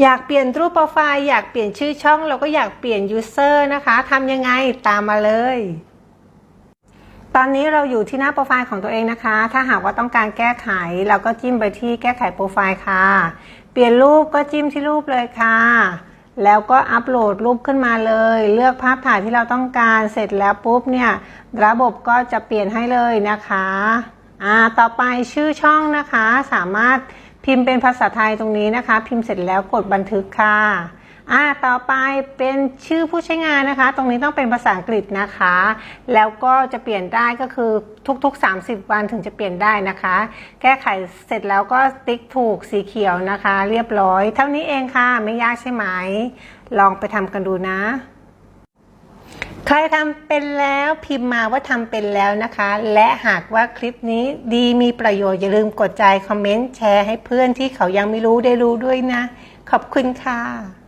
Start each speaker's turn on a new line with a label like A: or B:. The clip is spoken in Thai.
A: อยากเปลี่ยนรูปโปรไฟล์อยากเปลี่ยนชื่อช่องเราก็อยากเปลี่ยนยูเซอร์นะคะทำยังไงตามมาเลย ตอนนี้เราอยู่ที่หน้าโปรไฟล์ของตัวเองนะคะ ถ้าหากว่าต้องการแก้ไข เราก็จิ้มไปที่แก้ไขโปรไฟล์ค่ะ เปลี่ยนรูปก็จิ้มที่รูปเลยค่ะ แล้วก็อัปโหลดรูปขึ้นมาเลย เลือกภาพถ่ายที่เราต้องการเสร็จแล้วปุ๊บเนี่ย ระบบก็จะเปลี่ยนให้เลยนะคะอ่าต่อไปชื่อช่องนะคะสามารถ พิมพ์เป็นภาษาไทยตรงนี้นะคะ พิมพ์เสร็จแล้วกดบันทึกค่ะอ่าต่อไปเป็นชื่อผู้ใช้งานนะคะ ตรงนี้ต้องเป็นภาษาอังกฤษนะคะ แล้วก็จะเปลี่ยนได้ก็คือทุกๆ 30 วันถึงจะเปลี่ยนได้นะคะ แก้ไขเสร็จแล้วก็ติ๊กถูกสีเขียวนะคะ เรียบร้อย เท่านี้เองค่ะ ไม่ยากใช่ไหม ลองไปทำกันดูนะ ครทำเป็นแล้วพิมพ์มาว่าทำเป็นแล้วนะคะ และหากว่าคลิปนี้ดีมีประโยชน์อย่าลืมกดใจคอมเมนต์แชร์ให้เพื่อนที่เขายังไม่รู้ได้รู้ด้วยนะ ขอบคุณค่ะ